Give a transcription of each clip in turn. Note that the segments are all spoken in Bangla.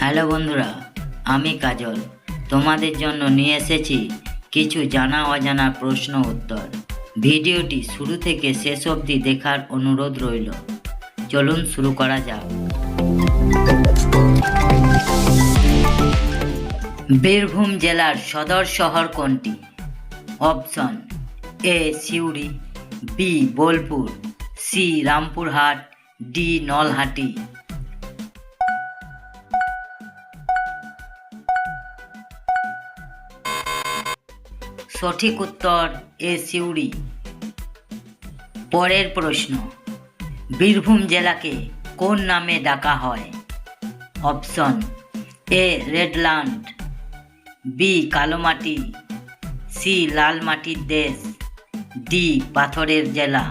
হ্যালো বন্ধুরা, আমি কাজল। তোমাদের জন্য নিয়ে এসেছি কিছু জানা অজানা প্রশ্ন উত্তর। ভিডিওটি শুরু থেকে শেষ অবধি দেখার অনুরোধ রইল। চলুন শুরু করা যাক। বীরভূম জেলার সদর শহর কোনটি? Option A, Suri, B, Bolpur, C, Rampurhat, D, Nalhati. সঠিক উত্তর এ সিউড়ি। পরের প্রশ্ন, বীরভূম জেলাকে কোন নামে ডাকা হয়? Option, A red land B কালোমাটি, সি লাল মাটির দেশ, ডি পাথরের জেলা।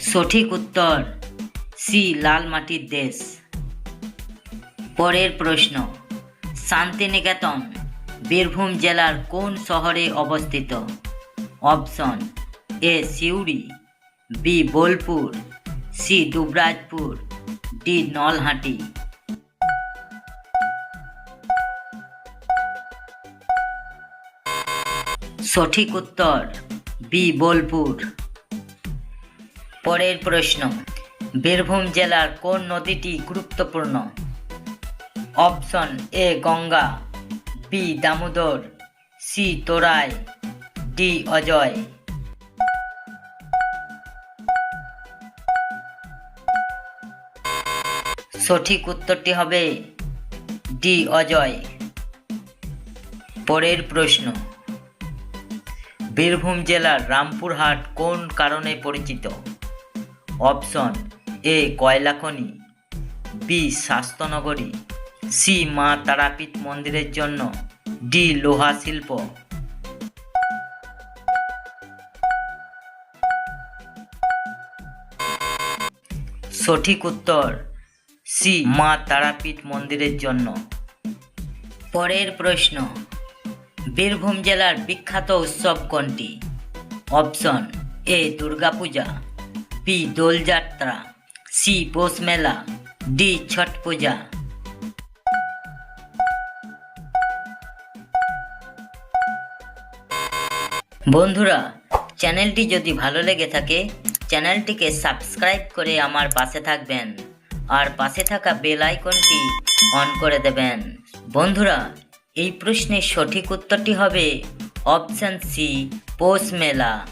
সঠিক উত্তর, সি লাল মাটির দেশ। পরের প্রশ্ন। শান্তিনিকেতন, বীরভূম জেলার কোন শহরে অবস্থিত? Option, A Suri, B Bolpur, C Dubrajpur, D Nalhati. সঠিক উত্তর, বি বোলপুর। পরের প্রশ্ন, বীরভূম জেলার কোন নদীটি গুরুত্বপূর্ণ? Option A Ganga, B Damodar, C তোরাই, ডি অজয়। সঠিক উত্তরটি হবে ডি অজয়। পরের প্রশ্ন, বীরভূম জেলার রামপুরহাট কোন কারণে পরিচিত? অপশন এ কয়লা খনি বি স্বাস্থ্যনগরী সি মা তারাপীঠ মন্দিরের জন্য ডি লোহা শিল্প। সঠিক উত্তর, সি মা তারাপীঠ মন্দিরের জন্য। পরের প্রশ্ন, বীরভূম জেলার বিখ্যাত উৎসব কোনটি? Option, A Durgapuja, B Doljatra, C Poush Mela, D Chhath পূজা। বন্ধুরা, চ্যানেলটি যদি ভালো লেগে থাকে, চ্যানেলটিকে সাবস্ক্রাইব করে আমার পাশে থাকবেন আর পাশে থাকা বেল আইকনটি অন করে দেবেন। বন্ধুরা, এই প্রশ্নের সঠিক উত্তরটি হবে অপশন সি, পৌষ মেলা।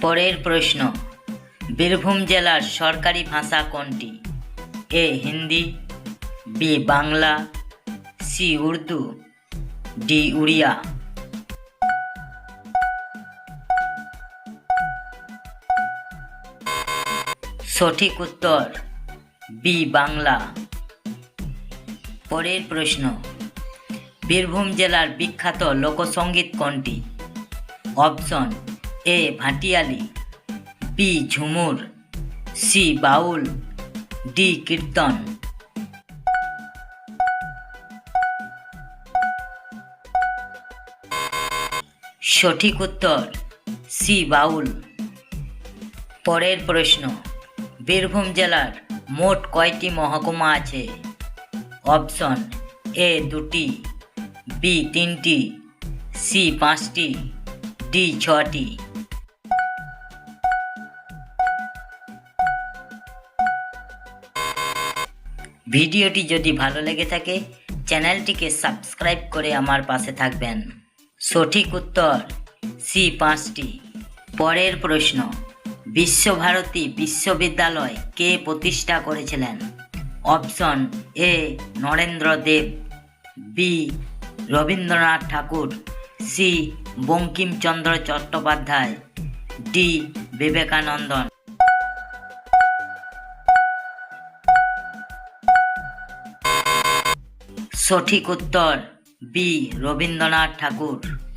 পরের প্রশ্ন, বীরভূম জেলার সরকারি ভাষা কোনটি? A, Hindi, B, Bangla, C, Urdu, D, Oriya. সঠিক উত্তর বি, বাংলা। পরের প্রশ্ন, বীরভূম জেলার বিখ্যাত লোকসঙ্গীত কোনটি? Option, A, Bhatiali, B, Jhumur, C, Baul, D, Kirtan. সঠিক উত্তর, সি, বাউল। পরের প্রশ্ন বীরভূম জেলার মোট কয়টি মহকুমা আছে? অপশন এ দুটি, বি তিনটি, সি পাঁচটি, ডি ছটি। ভিডিওটি যদি ভালো লেগে থাকে, চ্যানেলটিকে সাবস্ক্রাইব করে আমার পাশে থাকবেন। সঠিক উত্তর সি পাঁচটি। পরের প্রশ্ন বিশ্বভারতী বিশ্ববিদ্যালয় কে প্রতিষ্ঠা করেছিলেন? Option A, Narendra Dev, B, Rabindranath Thakur, C, Bankimchandra Chattopadhyay, D, Vivekanandan. সঠিক উত্তর বি, রবীন্দ্রনাথ ঠাকুর।